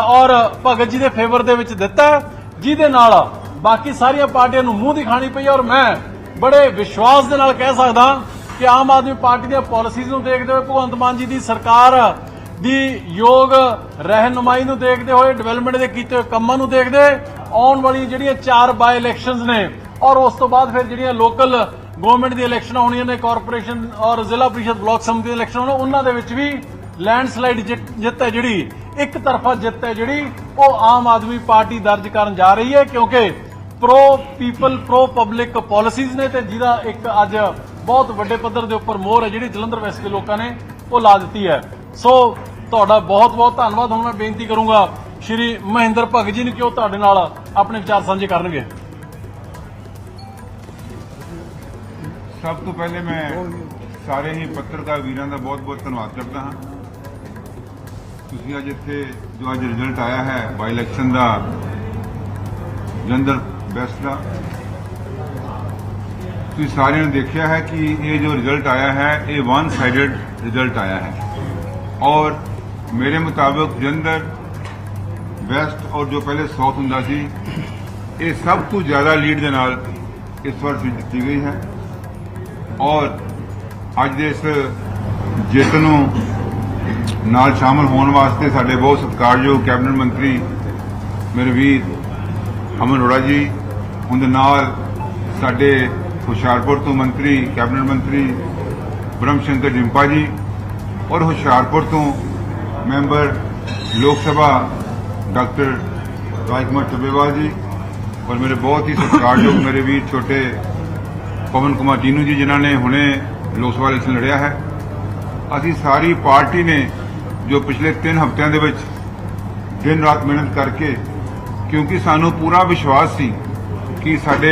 ਔਰ ਭਗਤ ਜੀ ਦੇ ਫੇਵਰ ਦੇ ਵਿੱਚ ਦਿੱਤਾ ਜਿਹਦੇ ਨਾਲ ਬਾਕੀ ਸਾਰੀਆਂ ਪਾਰਟੀਆਂ ਨੂੰ ਮੂੰਹ ਦਿਖਾਣੀ ਪਈ ਔਰ ਮੈਂ ਬੜੇ ਵਿਸ਼ਵਾਸ ਦੇ ਨਾਲ ਕਹਿ ਸਕਦਾ ਕਿ ਆਮ ਆਦਮੀ ਪਾਰਟੀ ਦੀਆਂ ਪਾਲਿਸੀਜ਼ ਨੂੰ ਦੇਖਦੇ ਹੋਏ ਭਗਵੰਤ ਮਾਨ ਜੀ ਦੀ ਸਰਕਾਰ ਦੀ ਯੋਗ ਰਹਿਨੁਮਾਈ ਨੂੰ ਦੇਖਦੇ ਹੋਏ ਡਿਵੈਲਪਮੈਂਟ ਦੇ ਕੀਤੇ ਹੋਏ ਕੰਮਾਂ ਨੂੰ ਦੇਖਦੇ, ਆਉਣ ਵਾਲੀ ਜਿਹੜੀਆਂ ਚਾਰ ਬਾਈ ਇਲੈਕਸ਼ਨਸ ਨੇ, ਔਰ ਉਸ ਤੋਂ ਬਾਅਦ ਫਿਰ ਜਿਹੜੀਆਂ ਲੋਕਲ ਗਵਰਨਮੈਂਟ ਦੀ ਇਲੈਕਸ਼ਨਾਂ ਹੋਣੀਆਂ ਨੇ ਕਾਰਪੋਰੇਸ਼ਨ ਔਰ ਜ਼ਿਲ੍ਹਾ ਪਰਿਸ਼ਦ ਬਲਾਕ ਸਮਿਤੀ ਦੀ ਇਲੈਕਸ਼ਨ ਹੋਣ, ਉਹਨਾਂ ਦੇ ਵਿੱਚ ਵੀ ਲੈਂਡਸਲਾਈਡ ਜਿੱਤ ਹੈ ਜਿਹੜੀ, ਇੱਕ ਤਰਫਾ ਜਿੱਤ ਹੈ ਜਿਹੜੀ, ਉਹ ਆਮ ਆਦਮੀ ਪਾਰਟੀ ਦਰਜ ਕਰਨ ਜਾ ਰਹੀ ਹੈ, ਕਿਉਂਕਿ pro people pro public policies ਨੇ ਤੇ ਜਿਹਦਾ ਇੱਕ ਅੱਜ ਬਹੁਤ ਵੱਡੇ ਪੱਧਰ ਦੇ ਉੱਪਰ ਮੋਹਰ ਹੈ, ਜਿਹੜੀ ਜਲੰਧਰ ਵੈਸਟ ਦੇ ਲੋਕਾਂ ਨੇ ਉਹ ਲਾ ਦਿੱਤੀ ਹੈ। ਸੋ ਤੁਹਾਡਾ ਬਹੁਤ ਬਹੁਤ ਧੰਨਵਾਦ, ਹੁਣ ਮੈਂ ਬੇਨਤੀ ਕਰੂੰਗਾ, ਸ਼੍ਰੀ ਮਹਿੰਦਰ ਭਗਤ ਜੀ ਨੂੰ ਕਿ ਉਹ ਤੁਹਾਡੇ ਨਾਲ ਆਪਣੇ ਵਿਚਾਰ ਸਾਂਝੇ ਕਰਨਗੇ। ਸਭ ਤੋਂ ਪਹਿਲੇ ਮੈਂ ਸਾਰੇ ਹੀ ਪੱਤਰਕਾਰ ਵੀਰਾਂ ਦਾ ਬਹੁਤ-ਬਹੁਤ ਧੰਨਵਾਦ ਕਰਦਾ ਹਾਂ। ਤੁਸੀਂ ਅੱਜ ਇੱਥੇ ਜੋ ਅੱਜ ਰਿਜ਼ਲਟ ਆਇਆ ਹੈ ਬਾਈ ਇਲੈਕਸ਼ਨ ਦਾ, ਜਲੰਧਰ ਵੈਸਟ ਦਾ ਤੁਸੀਂ ਸਾਰਿਆਂ ਨੇ ਦੇਖਿਆ ਹੈ ਕਿ ਇਹ ਜੋ ਰਿਜ਼ਲਟ ਆਇਆ ਹੈ, ਇਹ ਵਨ ਸਾਈਡਡ ਰਿਜ਼ਲਟ ਆਇਆ ਹੈ। ਔਰ ਮੇਰੇ ਮੁਤਾਬਕ ਜਲੰਧਰ ਵੈਸਟ ਔਰ ਜੋ ਪਹਿਲੇ ਸਾਊਥ ਹੁੰਦਾ ਸੀ, ਇਹ ਸਭ ਤੋਂ ਜ਼ਿਆਦਾ ਲੀਡ ਦੇ ਨਾਲ ਇਸ ਵਾਰ ਜਿੱਤੀ ਗਈ ਹੈ। ਔਰ ਅੱਜ ਦੇ ਇਸ ਜਿੱਤ ਨੂੰ ਨਾਲ ਸ਼ਾਮਲ ਹੋਣ ਵਾਸਤੇ ਸਾਡੇ ਬਹੁਤ ਸਤਿਕਾਰਯੋਗ ਕੈਬਨਿਟ ਮੰਤਰੀ ਮੇਰੇ ਵੀਰ ਅਮਨ ਅਰੋੜਾ ਜੀ, ਉਹਦੇ ਨਾਲ ਸਾਡੇ ਹੁਸ਼ਿਆਰਪੁਰ ਤੋਂ ਮੰਤਰੀ, ਕੈਬਨਿਟ ਮੰਤਰੀ ਬ੍ਰਹਮ ਸ਼ੰਕਰ ਜਿੰਪਾ ਜੀ ਔਰ ਹੁਸ਼ਿਆਰਪੁਰ ਤੋਂ ਮੈਂਬਰ ਲੋਕ ਸਭਾ ਡਾਕਟਰ ਰਾਜਕੁਮਾਰ ਚੱਬੇਵਾਲ ਜੀ ਔਰ ਮੇਰੇ ਬਹੁਤ ਹੀ ਸਤਿਕਾਰਯੋਗ ਮੇਰੇ ਵੀਰ ਛੋਟੇ ਪਵਨ ਕੁਮਾਰ ਜੀਨੂ ਜੀ, ਜਿਨ੍ਹਾਂ ਨੇ ਹੁਣੇ ਲੋਕ ਸਭਾ ਇਲੈਕਸ਼ਨ ਲੜਿਆ ਹੈ। ਅਸੀਂ ਸਾਰੀ ਪਾਰਟੀ ਨੇ ਜੋ ਪਿਛਲੇ 3 ਹਫ਼ਤਿਆਂ ਦੇ ਵਿੱਚ ਦਿਨ ਰਾਤ ਮਿਹਨਤ ਕਰਕੇ ਕਿਉਂਕਿ ਸਾਨੂੰ ਪੂਰਾ ਵਿਸ਼ਵਾਸ ਸੀ ਕਿ ਸਾਡੇ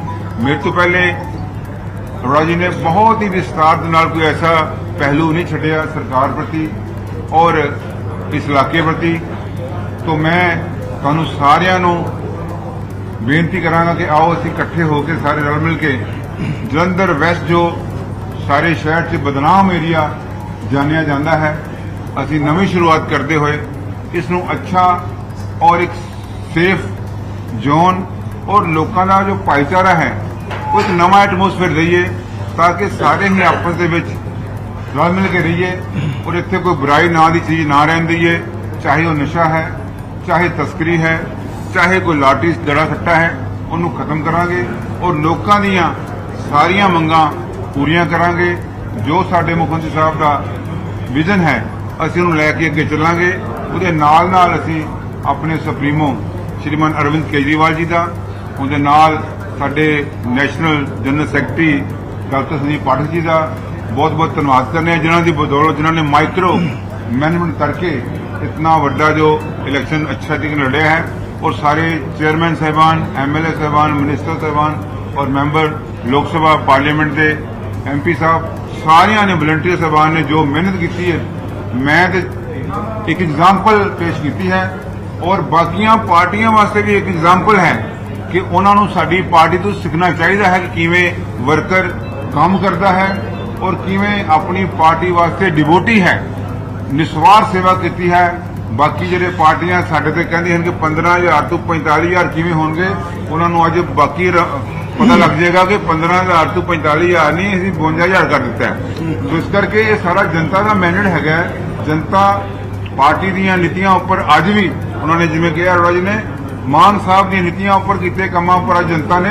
ਮੇਰੇ ਤੋਂ ਪਹਿਲੇ ਅਰੋੜਾ ਜੀ ਨੇ ਬਹੁਤ ਹੀ ਵਿਸਤਾਰ ਦੇ ਨਾਲ ਕੋਈ ਐਸਾ ਪਹਿਲੂ ਨਹੀਂ ਛੱਡਿਆ ਸਰਕਾਰ ਪ੍ਰਤੀ ਔਰ ਇਸ ਇਲਾਕੇ ਪ੍ਰਤੀ। ਤੋਂ ਮੈਂ ਤੁਹਾਨੂੰ ਸਾਰਿਆਂ ਨੂੰ ਬੇਨਤੀ ਕਰਾਂਗਾ ਕਿ ਆਓ ਅਸੀਂ ਇਕੱਠੇ ਹੋ ਕੇ ਸਾਰੇ ਰਲ ਮਿਲ ਕੇ ਜਲੰਧਰ ਵੈਸਟ ਜੋ ਸਾਰੇ ਸ਼ਹਿਰ 'ਚ ਬਦਨਾਮ ਏਰੀਆ ਜਾਣਿਆ ਜਾਂਦਾ ਹੈ, ਅਸੀਂ ਨਵੀਂ ਸ਼ੁਰੂਆਤ ਕਰਦੇ ਹੋਏ ਇਸ ਨੂੰ ਅੱਛਾ ਔਰ ਇੱਕ ਸੇਫ ਜ਼ੋਨ ਔਰ ਲੋਕਾਂ ਦਾ ਜੋ ਭਾਈਚਾਰਾ ਹੈ ਕੁਝ ਨਵਾਂ ਐਟਮੋਸਫੇਅਰ ਦਈਏ ਤਾਂ ਕਿ ਸਾਰੇ ਹੀ ਆਪਸ ਦੇ ਵਿੱਚ ਰਲ ਮਿਲ ਕੇ ਰਹੀਏ ਔਰ ਇੱਥੇ ਕੋਈ ਬੁਰਾਈ ਨਾਂ ਦੀ ਚੀਜ਼ ਨਾ ਰਹਿਣ ਦਈਏ, ਚਾਹੇ ਉਹ ਨਸ਼ਾ ਹੈ, ਚਾਹੇ ਤਸਕਰੀ ਹੈ, ਚਾਹੇ ਕੋਈ ਲਾਟਰੀ ਜੜਾ ਸੱਟਾ ਹੈ, ਉਹਨੂੰ ਖਤਮ ਕਰਾਂਗੇ ਔਰ ਲੋਕਾਂ ਦੀਆਂ ਸਾਰੀਆਂ ਮੰਗਾਂ ਪੂਰੀਆਂ ਕਰਾਂਗੇ। ਜੋ ਸਾਡੇ ਮੁੱਖ ਮੰਤਰੀ ਸਾਹਿਬ ਦਾ ਵਿਜ਼ਨ ਹੈ, ਅਸੀਂ ਉਹਨੂੰ ਲੈ ਕੇ ਅੱਗੇ ਚੱਲਾਂਗੇ। ਉਹਦੇ ਨਾਲ ਨਾਲ ਅਸੀਂ ਆਪਣੇ ਸੁਪਰੀਮੋ ਸ਼੍ਰੀਮਾਨ ਅਰਵਿੰਦ ਕੇਜਰੀਵਾਲ ਜੀ ਦਾ, ਉਹਦੇ ਨਾਲ ਸਾਡੇ national general secretary doctor Sandeep Pathak ji ਦਾ ਬਹੁਤ ਬਹੁਤ ਧੰਨਵਾਦ ਕਰਨੇ ਆ, ਜਿਨ੍ਹਾਂ ਦੀ ਬਦੌਲਤ ਜਿਨ੍ਹਾਂ ਨੇ ਮਾਈਕਰੋ ਮੈਨੇਜਮੈਂਟ ਕਰਕੇ ਇਤਨਾ ਵੱਡਾ ਜੋ ਇਲੈਕਸ਼ਨ ਅੱਛਾ ਤਰੀਕੇ ਨਾਲ ਲੜਿਆ ਹੈ। ਔਰ ਸਾਰੇ ਚੇਅਰਮੈਨ ਸਾਹਿਬਾਨ ਐਮਐਲਏ ਸਾਹਿਬਾਨ ਮਿਨਿਸਟਰ ਸਾਹਿਬਾਨ ਔਰ ਮੈਂਬਰ ਲੋਕ ਸਭਾ ਪਾਰਲੀਮੈਂਟ ਦੇ ਐਮਪੀ ਸਾਹਿਬ, ਸਾਰਿਆਂ ਨੇ ਵਲੰਟੀਅਰ ਸਾਹਿਬਾਨ ਨੇ ਜੋ ਮਿਹਨਤ ਕੀਤੀ ਹੈ, ਮੈਂ ਤੇ ਇੱਕ ਐਗਜ਼ਾਮਪਲ ਪੇਸ਼ ਕੀਤੀ ਹੈ। ਔਰ ਬਾਕੀਆਂ ਪਾਰਟੀਆਂ ਵਾਸਤੇ ਵੀ ਇੱਕ ਐਗਜ਼ਾਮਪਲ ਹੈ। ਕਿ ਉਹਨਾਂ ਨੂੰ ਸਾਡੀ ਪਾਰਟੀ ਤੋਂ ਸਿੱਖਣਾ ਚਾਹੀਦਾ ਹੈ ਕਿ ਕਿਵੇਂ ਵਰਕਰ ਕੰਮ ਕਰਦਾ ਹੈ ਔਰ ਕਿਵੇਂ ਆਪਣੀ ਪਾਰਟੀ ਵਾਸਤੇ ਡਿਵੋਟੀ ਹੈ, ਨਿਸਵਾਰ ਸੇਵਾ ਕੀਤੀ ਹੈ। ਬਾਕੀ ਜਿਹੜੇ ਪਾਰਟੀਆਂ ਸਾਡੇ ਤੇ ਕਹਿੰਦੀਆਂ ਹਨ ਕਿ 15000 ਤੋਂ 45000 ਕਿਵੇਂ ਹੋਣਗੇ, ਉਹਨਾਂ ਨੂੰ ਅੱਜ ਬਾਕੀ ਪਤਾ ਲੱਗ ਜਾਏਗਾ ਕਿ 15000 ਤੋਂ 45000 ਨਹੀਂ, ਅਸੀਂ 52000 ਕਰ ਦਿੱਤਾ ਸੋ ਇਸ ਕਰਕੇ ਇਹ ਸਾਰਾ ਜਨਤਾ ਦਾ ਮੈਂਡੇਟ ਹੈਗਾ ਜਨਤਾ ਪਾਰਟੀ ਦੀਆਂ ਨੀਤੀਆਂ ਉੱਪਰ ਅੱਜ ਵੀ ਉਹਨਾਂ ਨੇ ਜਿਵੇਂ ਕਿਹਾ ਅਰੋੜਾ ਜੀ ਨੇ ਮਾਨ ਸਾਹਿਬ ਦੀਆਂ ਨੀਤੀਆਂ ਉੱਪਰ ਕੀਤੇ ਕੰਮਾਂ ਉੱਪਰ ਅੱਜ ਜਨਤਾ ਨੇ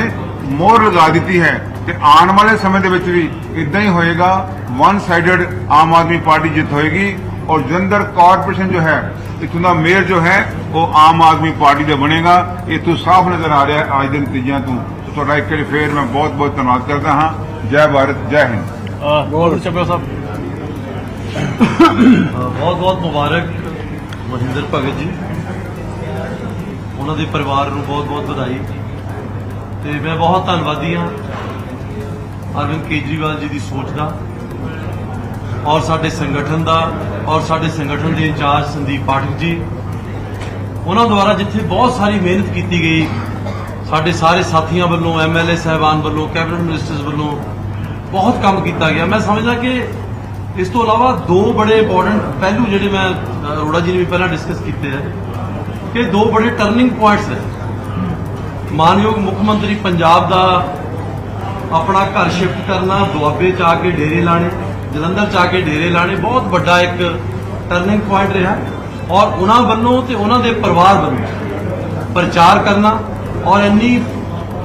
ਮੋਹਰ ਲਗਾ ਦਿੱਤੀ ਹੈ ਤੇ ਆਉਣ ਵਾਲੇ ਸਮੇਂ ਦੇ ਵਿੱਚ ਵੀ ਇਦਾਂ ਹੀ ਹੋਏਗਾ one sided Aam Aadmi Party ਜਿੱਤ ਹੋਏਗੀ ਔਰ ਜਲੰਧਰ ਕਾਰਪੋਰੇਸ਼ਨ ਜੋ ਹੈ, ਇੱਥੋਂ ਦਾ ਮੇਅਰ ਜੋ ਹੈ, ਉਹ ਆਮ ਆਦਮੀ ਪਾਰਟੀ ਦਾ ਬਣੇਗਾ। ਇਹ ਤੋਂ ਸਾਫ਼ ਨਜ਼ਰ ਆ ਰਿਹਾ ਅੱਜ ਦੇ ਨਤੀਜਿਆਂ ਤੋਂ। ਤੁਹਾਡਾ ਇੱਕ ਵਾਰੀ ਫੇਰ ਮੈਂ ਬਹੁਤ ਬਹੁਤ ਧੰਨਵਾਦ ਕਰਦਾ ਹਾਂ। ਜੈ ਭਾਰਤ, ਜੈ ਹਿੰਦ। ਗੋਲ ਚੱਬੇ ਸਾਹਿਬ। ਬਹੁਤ ਬਹੁਤ ਮੁਬਾਰਕ ਮਹਿੰਦਰ ਭਗਤ ਜੀ। ਉਹਨਾਂ ਦੇ ਪਰਿਵਾਰ ਨੂੰ ਬਹੁਤ ਬਹੁਤ ਵਧਾਈ। ਤੇ ਮੈਂ ਬਹੁਤ ਧੰਨਵਾਦੀ ਹਾਂ ਅਰਵਿੰਦ ਕੇਜਰੀਵਾਲ ਜੀ ਦੀ ਸੋਚ ਦਾ ਔਰ ਸਾਡੇ ਸੰਗਠਨ ਦਾ ਔਰ ਸਾਡੇ ਸੰਗਠਨ ਦੇ ਇੰਚਾਰਜ ਸੰਦੀਪ ਪਾਠਕ ਜੀ। ਉਹਨਾਂ ਦੁਆਰਾ ਜਿੱਥੇ ਬਹੁਤ ਸਾਰੀ ਮਿਹਨਤ ਕੀਤੀ ਗਈ, ਸਾਡੇ ਸਾਰੇ ਸਾਥੀਆਂ ਵੱਲੋਂ ਐਮਐਲਏ ਸਾਹਿਬਾਨ ਵੱਲੋਂ, ਕੈਬਨਿਟ ਮਿਨਿਸਟਰਸ ਵੱਲੋਂ ਬਹੁਤ ਕੰਮ ਕੀਤਾ ਗਿਆ। ਮੈਂ ਸਮਝਦਾ ਕਿ ਇਸ ਤੋਂ ਇਲਾਵਾ ਦੋ ਬੜੇ ਇੰਪੋਰਟੈਂਟ ਪਹਿਲੂ ਜਿਹੜੇ ਮੈਂ ਅਰੋੜਾ ਜੀ ਨੇ ਵੀ ਪਹਿਲਾਂ ਡਿਸਕਸ ਕੀਤੇ ਹੈ ਕਿ ਦੋ ਬੜੇ ਟਰਨਿੰਗ ਪੁਆਇੰਟਸ ਹੈ ਮਾਨਯੋਗ ਮੁੱਖ ਮੰਤਰੀ ਪੰਜਾਬ ਦਾ ਆਪਣਾ ਘਰ ਸ਼ਿਫਟ ਕਰਨਾ, ਦੁਆਬੇ ਚ ਆ ਕੇ ਡੇਰੇ ਲਾਣੇ ਜਲੰਧਰ ਚ ਆ ਕੇ ਡੇਰੇ ਲਾਣੇ ਬਹੁਤ ਵੱਡਾ ਇੱਕ ਟਰਨਿੰਗ ਪੁਆਇੰਟ ਰਿਹਾ। ਔਰ ਉਹਨਾਂ ਵੱਲੋਂ ਤੇ ਉਹਨਾਂ ਦੇ ਪਰਿਵਾਰ ਵੱਲੋਂ ਪ੍ਰਚਾਰ ਕਰਨਾ ਔਰ ਇੰਨੀ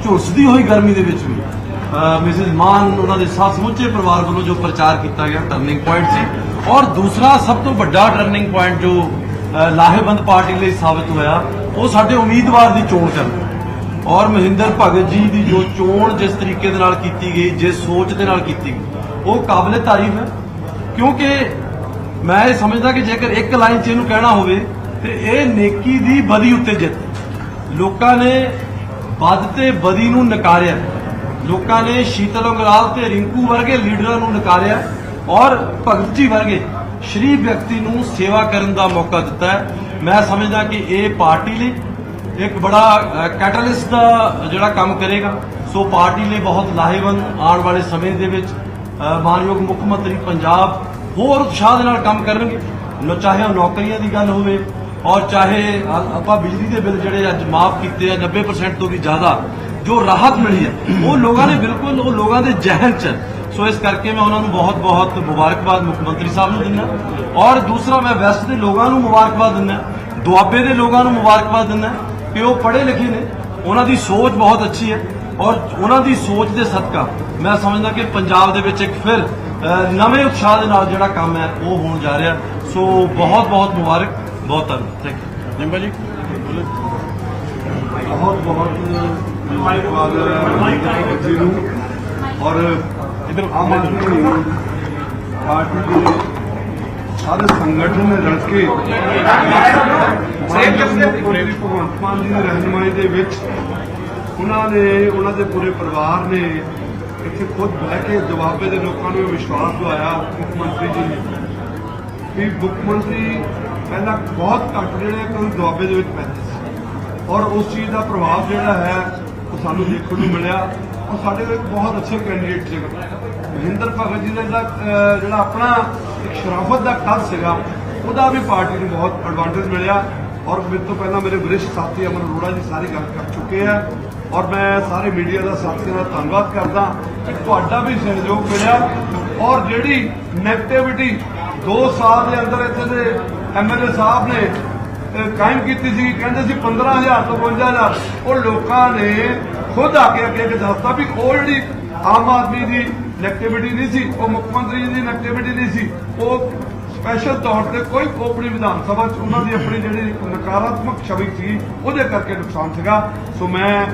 ਝੁਲਸਦੀ ਹੋਈ ਗਰਮੀ ਦੇ ਵਿੱਚ ਵੀ ਮਿਸਿਸ ਮਾਨ, ਉਹਨਾਂ ਦੇ ਸਾਥ ਸਮੁੱਚੇ ਪਰਿਵਾਰ ਵੱਲੋਂ ਜੋ ਪ੍ਰਚਾਰ ਕੀਤਾ ਗਿਆ ਟਰਨਿੰਗ ਪੁਆਇੰਟ ਸੀ। ਔਰ ਦੂਸਰਾ ਸਭ ਤੋਂ ਵੱਡਾ ਟਰਨਿੰਗ ਪੁਆਇੰਟ ਜੋ ਅ, ਲਾਹੇਵੰਦ ਪਾਰਟੀ ਲਈ ਸਾਬਤ ਹੋਇਆ। ਉਹ ਸਾਡੇ ਉਮੀਦਵਾਰ ਦੀ ਚੋਣ ਕਰਨਾ। ਔਰ ਮਹਿੰਦਰ ਭਗਤ ਜੀ ਦੀ ਜੋ ਚੋਣ ਜਿਸ ਤਰੀਕੇ ਦੇ ਨਾਲ ਕੀਤੀ ਗਈ ਜਿਸ ਸੋਚ ਦੇ ਨਾਲ ਕੀਤੀ ਗਈ ਉਹ ਕਾਬਲੇ ਤਾਰੀਫ ਹੈ। ਕਿਉਂਕਿ ਮੈਂ ਇਹ ਸਮਝਦਾ ਕਿ ਜੇਕਰ ਇੱਕ ਲਾਈਨ 'ਚ ਇਹਨੂੰ ਕਹਿਣਾ ਹੋਵੇ ਤੇ ਇਹ ਨੇਕੀ ਦੀ ਬਦੀ ਉੱਤੇ ਜਿੱਤ। ਲੋਕਾਂ ਨੇ ਵੱਧ ਤੇ ਬਦੀ ਨੂੰ ਨਕਾਰਿਆ। ਲੋਕਾਂ ਨੇ ਸ਼ੀਤਲ ਅੰਗਰਾਲ ਤੇ ਰਿੰਕੂ ਵਰਗੇ ਲੀਡਰਾਂ ਨੂੰ ਨਕਾਰਿਆ। ਔਰ ਭਗਤ ਜੀ ਵਰਗੇ ਸ਼ਰੀਫ ਵਿਅਕਤੀ ਨੂੰ ਸੇਵਾ ਕਰਨ ਦਾ ਮੌਕਾ ਦਿੱਤਾ ਹੈ। ਮੈਂ ਸਮਝਦਾ ਕਿ ਇਹ ਪਾਰਟੀ ਲਈ ਇੱਕ ਬੜਾ ਕੈਟਲਿਸਟ ਦਾ ਜਿਹੜਾ ਕੰਮ ਕਰੇਗਾ। ਸੋ ਪਾਰਟੀ ਲਈ ਬਹੁਤ ਲਾਹੇਵੰਦ ਆਉਣ ਵਾਲੇ ਸਮੇਂ ਦੇ ਵਿੱਚ ਮਾਨਯੋਗ ਮੁੱਖ ਮੰਤਰੀ ਪੰਜਾਬ ਹੋਰ ਉਤਸ਼ਾਹ ਦੇ ਨਾਲ ਕੰਮ ਕਰਨਗੇ। ਨੋ ਚਾਹੇ ਉਹ ਨੌਕਰੀਆਂ ਦੀ ਗੱਲ ਹੋਵੇ ਔਰ ਚਾਹੇ ਆਪਾਂ ਬਿਜਲੀ ਦੇ ਬਿੱਲ ਜਿਹੜੇ ਅੱਜ ਮਾਫ ਕੀਤੇ ਆ 90% ਤੋਂ ਵੀ ਜ਼ਿਆਦਾ ਜੋ ਰਾਹਤ ਮਿਲੀ ਹੈ, ਉਹ ਲੋਕਾਂ ਨੇ ਬਿਲਕੁਲ, ਉਹ ਲੋਕਾਂ ਦੇ ਜ਼ਹਿਨ 'ਚ ਸੋ ਇਸ ਕਰਕੇ ਮੈਂ ਉਹਨਾਂ ਨੂੰ ਬਹੁਤ ਬਹੁਤ ਮੁਬਾਰਕਬਾਦ ਮੁੱਖ ਮੰਤਰੀ ਸਾਹਿਬ ਨੂੰ ਦਿੰਦਾ ਔਰ ਦੂਸਰਾ ਮੈਂ ਵੈਸਟ ਦੇ ਲੋਕਾਂ ਨੂੰ ਮੁਬਾਰਕਬਾਦ ਦਿੰਦਾ ਦੁਆਬੇ ਦੇ ਲੋਕਾਂ ਨੂੰ ਮੁਬਾਰਕਬਾਦ ਦਿੰਦਾ ਕਿ ਉਹ ਪੜ੍ਹੇ ਲਿਖੇ ਨੇ ਉਹਨਾਂ ਦੀ ਸੋਚ ਬਹੁਤ ਅੱਛੀ ਹੈ ਔਰ ਉਹਨਾਂ ਦੀ ਸੋਚ ਦੇ ਸਦਕਾ ਮੈਂ ਸਮਝਦਾ ਕਿ ਪੰਜਾਬ ਦੇ ਵਿੱਚ ਇੱਕ ਫਿਰ ਨਵੇਂ ਉਤਸ਼ਾਹ ਦੇ ਨਾਲ ਜਿਹੜਾ ਕੰਮ ਹੈ ਉਹ ਹੋਣ ਜਾ ਰਿਹਾ। ਸੋ ਬਹੁਤ ਬਹੁਤ ਮੁਬਾਰਕ ਬਹੁਤ ਧੰਨਵਾਦ। ਥੈਂਕ ਯੂ ਜਿੰਬਾ ਜੀ। ਬਹੁਤ ਬਹੁਤ ਧੰਨਵਾਦ ਜੀ ਨੂੰ। ਔਰ ਇਧਰ ਆਮ ਆਦਮੀ ਪਾਰਟੀ ਦੇ ਸਾਰੇ ਸੰਗਠਨ ਨੇ ਰਲ ਕੇ ਭਗਵੰਤ ਮਾਨ ਜੀ ਦੀ ਰਹਿਨੁਮਾਈ ਦੇ ਵਿੱਚ ਉਹਨਾਂ ਨੇ ਉਹਨਾਂ ਦੇ ਪੂਰੇ ਪਰਿਵਾਰ ਨੇ ਇੱਥੇ ਖੁਦ ਬਹਿ ਕੇ ਜਵਾਬੇ ਦੇ ਲੋਕਾਂ ਨੂੰ ਵਿਸ਼ਵਾਸ ਦਵਾਇਆ ਮੁੱਖ ਮੰਤਰੀ ਜੀ ਨੇ ਵੀ ਮੁੱਖ ਮੰਤਰੀ ਪਹਿਲਾਂ ਬਹੁਤ ਘੱਟ ਜਿਹੜੇ ਕੋਈ ਦੁਆਬੇ ਦੇ ਵਿੱਚ ਪੈਂਦੇ ਸੀ ਔਰ ਉਸ ਚੀਜ਼ ਦਾ ਪ੍ਰਭਾਵ ਜਿਹੜਾ ਹੈ ਉਹ ਸਾਨੂੰ ਦੇਖਣ ਨੂੰ ਮਿਲਿਆ ਉਹ ਸਾਡੇ ਕੋਲ ਬਹੁਤ ਅੱਛੇ ਕੈਂਡੀਡੇਟ ਸੀਗੇ। ਮਹਿੰਦਰ ਭਗਤ ਜੀ ਦਾ ਜਿਹੜਾ, ਆਪਣਾ ਇੱਕ ਸ਼ਰਾਫਤ ਦਾ ਕੱਦ ਸੀਗਾ ਉਹਦਾ ਵੀ ਪਾਰਟੀ ਨੂੰ ਬਹੁਤ ਐਡਵਾਂਟੇਜ ਮਿਲਿਆ। ਔਰ ਮੇਰੇ ਤੋਂ ਪਹਿਲਾਂ ਮੇਰੇ ਵਰਿਸ਼ਠ ਸਾਥੀ ਅਮਨ ਅਰੋੜਾ ਜੀ ਸਾਰੀ ਗੱਲ ਕਰ ਚੁੱਕੇ ਆ। ਔਰ ਮੈਂ ਸਾਰੇ ਮੀਡੀਆ ਦਾ ਸਾਥੀਆਂ ਦਾ ਧੰਨਵਾਦ ਕਰਦਾ। ਕਿ ਤੁਹਾਡਾ ਵੀ ਸਹਿਯੋਗ ਮਿਲਿਆ। ਔਰ ਜਿਹੜੀ ਨੈਗੇਟਿਵਿਟੀ 2 ਸਾਲ ਦੇ ਅੰਦਰ ਇੱਥੇ ਦੇ ਐਮਐਲਏ ਸਾਹਿਬ ਨੇ ਕਾਇਮ ਕੀਤੀ ਸੀ ਕਹਿੰਦੇ ਸੀ 15000 ਤੋਂ 55000 ਉਹ ਲੋਕਾਂ ਨੇ ਖੁਦ ਆ ਕੇ ਅੱਗੇ ਅੱਗੇ ਦੱਸਦਾ ਵੀ ਉਹ ਜਿਹੜੀ ਆਮ ਆਦਮੀ ਦੀ ਨੈਗੇਟਿਵਿਟੀ ਨਹੀਂ ਸੀ, ਉਹ ਮੁੱਖ ਮੰਤਰੀ ਜੀ ਦੀ ਨੈਗੇਟਿਵਿਟੀ ਨਹੀਂ ਸੀ, ਉਹ ਸਪੈਸ਼ਲ ਤੌਰ ਤੇ ਕੋਈ ਆਪਣੀ ਵਿਧਾਨ ਸਭਾ ਚ ਉਹਨਾਂ ਦੀ ਆਪਣੀ ਜਿਹੜੀ ਨਕਾਰਾਤਮਕ ਛਵੀ ਸੀ, ਉਹਦੇ ਕਰਕੇ ਨੁਕਸਾਨ ਸੀਗਾ। ਸੋ ਮੈਂ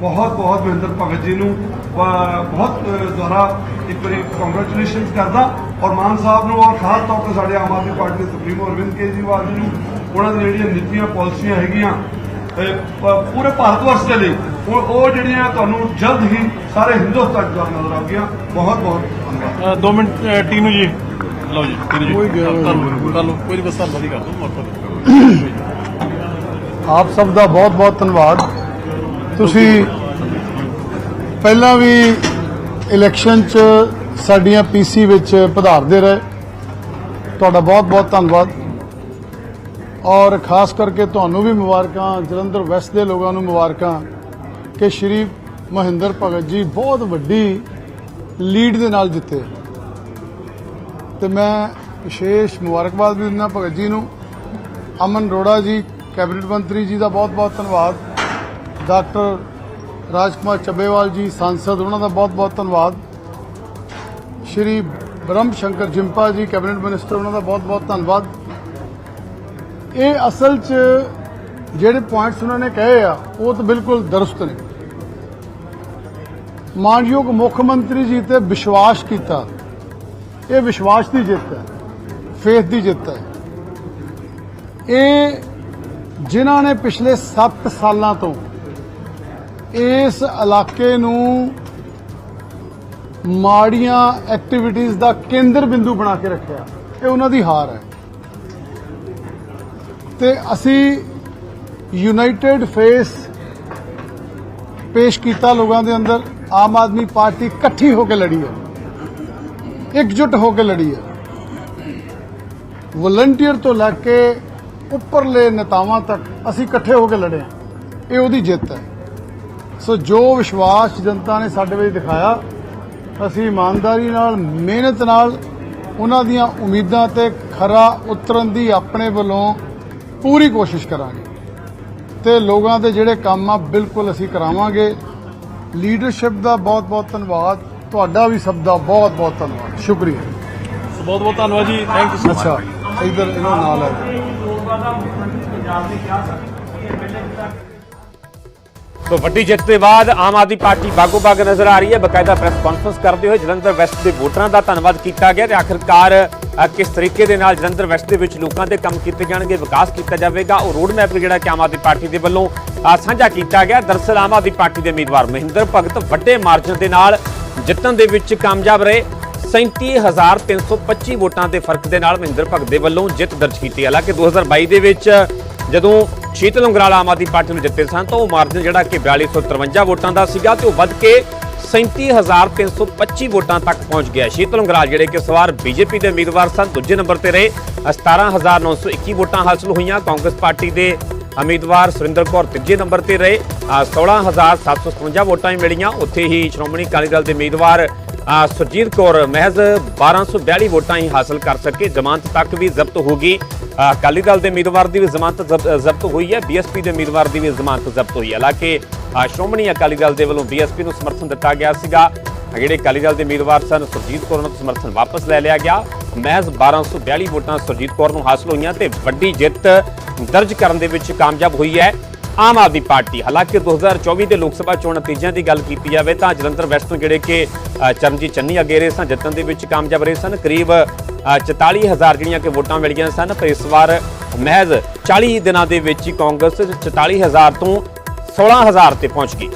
ਬਹੁਤ ਬਹੁਤ ਮਹਿੰਦਰ ਭਗਤ ਜੀ ਨੂੰ ਬਹੁਤ ਦੁਆਰਾ ਇੱਕ ਵਾਰੀ ਕੰਗ੍ਰੈਚੁਲੇਸ਼ਨਸ ਕਰਦਾ ਔਰ ਮਾਨ ਸਾਹਿਬ ਨੂੰ ਔਰ ਖਾਸ ਤੌਰ ਤੇ ਸਾਡੇ ਆਮ ਆਦਮੀ ਪਾਰਟੀ ਦੇ ਸੁਪਰੀਮੋ ਅਰਵਿੰਦ ਕੇਜਰੀਵਾਲ ਜੀ ਨੂੰ, ਉਹਨਾਂ ਦੀਆਂ ਜਿਹੜੀਆਂ ਨੀਤੀਆਂ, ਪਾਲਿਸੀਆਂ ਹੈਗੀਆਂ ਪੂਰੇ ਭਾਰਤ ਵਰਸ਼ ਦੇ ਲਈ ਉਹ ਉਹ ਜਿਹੜੀਆਂ ਤੁਹਾਨੂੰ ਜਲਦ ਹੀ ਸਾਰੇ ਹਿੰਦੁਸਤਾਨ ਚ ਨਜ਼ਰ ਆਉਣਗੀਆਂ। ਬਹੁਤ ਬਹੁਤ ਧੰਨਵਾਦ। 2 ਮਿੰਟ ਟੀਨੂ ਜੀ। ਲਓ ਜੀ ਟੀਨੂ ਜੀ। ਕਰ ਲਓ ਕੋਈ ਨਹੀਂ ਬਸ ਧੰਨਵਾਦ ਹੀ ਕਰ ਦੋ ਆਪ ਸਭ ਦਾ ਬਹੁਤ ਬਹੁਤ ਧੰਨਵਾਦ। ਤੁਸੀਂ ਪਹਿਲਾਂ ਵੀ ਇਲੈਕਸ਼ਨ 'ਚ ਸਾਡੀਆਂ ਪੀਸੀ ਵਿੱਚ ਪਧਾਰਦੇ ਰਹੇ। ਤੁਹਾਡਾ ਬਹੁਤ ਬਹੁਤ ਧੰਨਵਾਦ। ਔਰ ਖਾਸ ਕਰਕੇ ਤੁਹਾਨੂੰ ਵੀ ਮੁਬਾਰਕਾਂ, ਜਲੰਧਰ ਵੈਸਟ ਦੇ ਲੋਕਾਂ ਨੂੰ ਮੁਬਾਰਕਾਂ ਕਿ ਸ਼੍ਰੀ ਮਹਿੰਦਰ ਭਗਤ ਜੀ ਬਹੁਤ ਵੱਡੀ ਲੀਡ ਦੇ ਨਾਲ ਜਿੱਤੇ। ਤੇ ਮੈਂ ਵਿਸ਼ੇਸ਼ ਮੁਬਾਰਕਬਾਦ ਵੀ ਦਿੰਦਾ ਭਗਤ ਜੀ ਨੂੰ। ਅਮਨ ਅਰੋੜਾ ਜੀ, ਕੈਬਨਿਟ ਮੰਤਰੀ ਜੀ ਦਾ ਬਹੁਤ ਬਹੁਤ ਧੰਨਵਾਦ। ਡਾਕਟਰ ਰਾਜਕੁਮਾਰ ਚੱਬੇਵਾਲ ਜੀ, ਸੰਸਦ, ਉਹਨਾਂ ਦਾ ਬਹੁਤ ਬਹੁਤ ਧੰਨਵਾਦ। ਸ਼੍ਰੀ ਬ੍ਰਹਮ ਸ਼ੰਕਰ ਜਿੰਪਾ ਜੀ, ਕੈਬਨਿਟ ਮਿਨਿਸਟਰ, ਉਹਨਾਂ ਦਾ ਬਹੁਤ ਬਹੁਤ ਧੰਨਵਾਦ। ਇਹ ਅਸਲ 'ਚ ਜਿਹੜੇ ਪੁਆਇੰਟਸ ਉਹਨਾਂ ਨੇ ਕਹੇ ਆ, ਉਹ ਤਾਂ ਬਿਲਕੁਲ ਦਰੁਸਤ ਨੇ। ਮਾਨਯੋਗ ਮੁੱਖ ਮੰਤਰੀ ਜੀ ਤੇ ਵਿਸ਼ਵਾਸ ਕੀਤਾ। ਇਹ ਵਿਸ਼ਵਾਸ ਦੀ ਜਿੱਤ ਹੈ ਫੇਥ ਦੀ ਜਿੱਤ ਹੈ। ਇਹ ਜਿਨ੍ਹਾਂ ਨੇ ਪਿਛਲੇ 7 ਸਾਲਾਂ ਤੋਂ ਇਸ ਇਲਾਕੇ ਨੂੰ ਮਾੜੀਆਂ ਐਕਟੀਵਿਟੀਜ਼ ਦਾ ਕੇਂਦਰ ਬਿੰਦੂ ਬਣਾ ਕੇ ਰੱਖਿਆ, ਇਹ ਉਹਨਾਂ ਦੀ ਹਾਰ ਹੈ। ਤੇ ਅਸੀਂ ਯੂਨਾਈਟਿਡ ਫੇਸ ਪੇਸ਼ ਕੀਤਾ ਲੋਕਾਂ ਦੇ ਅੰਦਰ, ਆਮ ਆਦਮੀ ਪਾਰਟੀ ਇਕੱਠੀ ਹੋ ਕੇ ਲੜੀ ਹੈ, ਇਕਜੁੱਟ ਹੋ ਕੇ ਲੜੀ ਹੈ। ਵਲੰਟੀਅਰ ਤੋਂ ਲੈ ਕੇ ਉੱਪਰਲੇ ਨੇਤਾਵਾਂ ਤੱਕ ਅਸੀਂ ਇਕੱਠੇ ਹੋ ਕੇ ਲੜੇ ਹਾਂ। ਇਹ ਉਹਦੀ ਜਿੱਤ ਹੈ। ਸੋ ਜੋ ਵਿਸ਼ਵਾਸ ਜਨਤਾ ਨੇ ਸਾਡੇ ਵਿੱਚ ਦਿਖਾਇਆ, ਅਸੀਂ ਇਮਾਨਦਾਰੀ ਨਾਲ, ਮਿਹਨਤ ਨਾਲ ਉਹਨਾਂ ਦੀਆਂ ਉਮੀਦਾਂ ਤੇ ਖਰਾ ਉਤਰਨ ਦੀ ਆਪਣੇ ਵੱਲੋਂ ਪੂਰੀ ਕੋਸ਼ਿਸ਼ ਕਰਾਂਗੇ। ਤੇ ਲੋਕਾਂ ਦੇ ਜਿਹੜੇ ਕੰਮ ਆ ਬਿਲਕੁਲ ਅਸੀਂ ਕਰਾਵਾਂਗੇ। ਲੀਡਰਸ਼ਿਪ ਦਾ ਬਹੁਤ ਬਹੁਤ ਧੰਨਵਾਦ। ਤੁਹਾਡਾ ਵੀ ਸਭ ਦਾ ਬਹੁਤ ਬਹੁਤ ਧੰਨਵਾਦ। ਸ਼ੁਕਰੀਆ। ਬਹੁਤ ਬਹੁਤ ਧੰਨਵਾਦ ਜੀ। ਥੈਂਕ ਯੂ ਅੱਛਾ ਇਧਰ ਇਹਨਾਂ ਨਾਲ ਹੈ ਤੋਂ ਵੱਡੀ ਜਿੱਤ ਦੇ ਬਾਅਦ ਆਮ ਆਦਮੀ ਪਾਰਟੀ ਬਾਗੋ ਬਾਗ ਨਜ਼ਰ ਆ ਰਹੀ ਹੈ। ਬਕਾਇਦਾ ਪ੍ਰੈਸ ਕਾਨਫਰੰਸ ਕਰਦੇ ਹੋਏ ਜਲੰਧਰ ਵੈਸਟ ਦੇ ਵੋਟਰਾਂ ਦਾ ਧੰਨਵਾਦ ਕੀਤਾ ਗਿਆ ਤੇ ਆਖਿਰਕਾਰ ਕਿਸ ਤਰੀਕੇ ਦੇ ਨਾਲ ਜਲੰਧਰ ਵੈਸਟ ਦੇ ਵਿੱਚ ਲੋਕਾਂ ਦੇ ਕੰਮ ਕੀਤੇ ਜਾਣਗੇ, ਵਿਕਾਸ ਕੀਤਾ ਜਾਵੇਗਾ, ਉਹ ਰੋਡ ਮੈਪ ਜਿਹੜਾ ਕਿ ਆਮ ਆਦਮੀ ਪਾਰਟੀ ਦੇ ਵੱਲੋਂ ਸਾਂਝਾ ਕੀਤਾ ਗਿਆ। ਦਰਸਲ ਆਮ ਆਦਮੀ ਪਾਰਟੀ ਦੇ ਉਮੀਦਵਾਰ ਮਹਿੰਦਰ ਭਗਤ ਵੱਡੇ ਮਾਰਜਨ ਦੇ ਨਾਲ ਜਿੱਤਣ ਦੇ ਵਿੱਚ ਕਾਮਯਾਬ ਰਹੇ। 37325 ਵੋਟਾਂ ਦੇ ਫ਼ਰਕ ਦੇ ਨਾਲ ਮਹਿੰਦਰ ਭਗਤ ਦੇ ਵੱਲੋਂ ਜਿੱਤ ਦਰਜ ਕੀਤੀ। ਹਾਲਾਂਕਿ 2022 ਦੇ ਵਿੱਚ ਜਦੋਂ ਸ਼ੀਤਲ ਉਂਗਰਾਲ ਆਮ ਆਦਮੀ ਪਾਰਟੀ ਨੂੰ ਜਿੱਤੇ ਸਨ ਤਾਂ ਉਹ ਮਾਰਜਨ ਜਿਹੜਾ ਕਿ 4253 ਵੋਟਾਂ ਦਾ ਸੀਗਾ ਤੇ ਉਹ ਵੱਧ ਕੇ 37325 ਵੋਟਾਂ ਤੱਕ ਪਹੁੰਚ ਗਿਆ। ਸ਼ੀਤਲ ਉਂਗਰਾਲ ਜਿਹੜੇ ਕਿ ਇਸ ਵਾਰ ਬੀਜੇਪੀ ਦੇ ਉਮੀਦਵਾਰ ਸਨ ਦੂਜੇ ਨੰਬਰ ਤੇ ਰਹੇ। 17921 ਵੋਟਾਂ ਹਾਸਲ ਹੋਈਆਂ। ਕਾਂਗਰਸ ਪਾਰਟੀ ਦੇ ਉਮੀਦਵਾਰ ਸੁਰਿੰਦਰ ਕੌਰ ਤੀਜੇ ਨੰਬਰ ਤੇ ਰਹੇ। ਅ, 16757 ਵੋਟਾਂ ਹੀ ਮਿਲੀਆਂ। ਉੱਥੇ ਹੀ ਸ਼੍ਰੋਮਣੀ ਅਕਾਲੀ ਦਲ ਦੇ ਉਮੀਦਵਾਰ ਸੁਰਜੀਤ ਕੌਰ ਮਹਿਜ਼ 1242 ਵੋਟਾਂ ਹੀ ਹਾਸਲ ਕਰ ਸਕੇ। ਜ਼ਮਾਨਤ ਤੱਕ ਵੀ ਜ਼ਬਤ ਹੋ ਗਈ। ਅਕਾਲੀ ਦਲ ਦੇ ਉਮੀਦਵਾਰ ਦੀ ਵੀ ਜ਼ਮਾਨਤ ਜ਼ਬ- ਜ਼ਬਤ ਹੋਈ ਹੈ ਬੀਐਸਪੀ ਦੇ ਉਮੀਦਵਾਰ ਦੀ ਵੀ ਜ਼ਮਾਨਤ ਜ਼ਬਤ ਹੋਈ ਹੈ। ਹਾਲਾਂਕਿ ਸ਼੍ਰੋਮਣੀ ਅਕਾਲੀ ਦਲ ਦੇ ਵੱਲੋਂ ਬੀਐਸਪੀ ਨੂੰ ਸਮਰਥਨ ਦਿੱਤਾ ਗਿਆ ਸੀਗਾ। ਜਿਹੜੇ ਅਕਾਲੀ ਦਲ ਦੇ ਉਮੀਦਵਾਰ ਸਨ, ਸੁਰਜੀਤ ਕੌਰ ਨੂੰ ਸਮਰਥਨ ਵਾਪਸ ਲੈ ਲਿਆ ਗਿਆ। ਮਹਿਜ਼ 1242 ਵੋਟਾਂ ਸੁਰਜੀਤ ਕੌਰ ਨੂੰ ਹਾਸਲ ਹੋਈਆਂ ਤੇ ਵੱਡੀ ਜਿੱਤ ਦਰਜ ਕਰਨ ਦੇ ਵਿੱਚ ਕਾਮਯਾਬ ਹੋਈ ਹੈ। ਆਮ ਆਦਮੀ ਪਾਰਟੀ। ਹਾਲਾਂਕਿ 2024 ਦੇ ਲੋਕ ਸਭਾ ਚੋਣ ਨਤੀਜਿਆਂ ਦੀ ਗੱਲ ਕੀਤੀ ਜਾਵੇ ਤਾਂ ਜਲੰਧਰ ਵੈਸਟ ਤੋਂ ਜਿਹੜੇ ਕਿ ਅ, ਚਰਨਜੀਤ ਚੰਨੀ ਅੱਗੇ ਰਹੇ ਸਨ ਜਿੱਤਣ ਦੇ ਵਿੱਚ ਕਾਮਯਾਬ ਰਹੇ ਸਨ। ਕਰੀਬ ਅ, 44000 ਜਿਹੜੀਆਂ ਕਿ ਵੋਟਾਂ ਮਿਲੀਆਂ ਸਨ ਪਰ ਇਸ ਵਾਰ ਮਹਿਜ਼ 40 ਦਿਨਾਂ ਦੇ ਵਿੱਚ ਹੀ ਕਾਂਗਰਸ 44000 ਤੋਂ 16000 ਤੇ ਪਹੁੰਚ ਗਈ।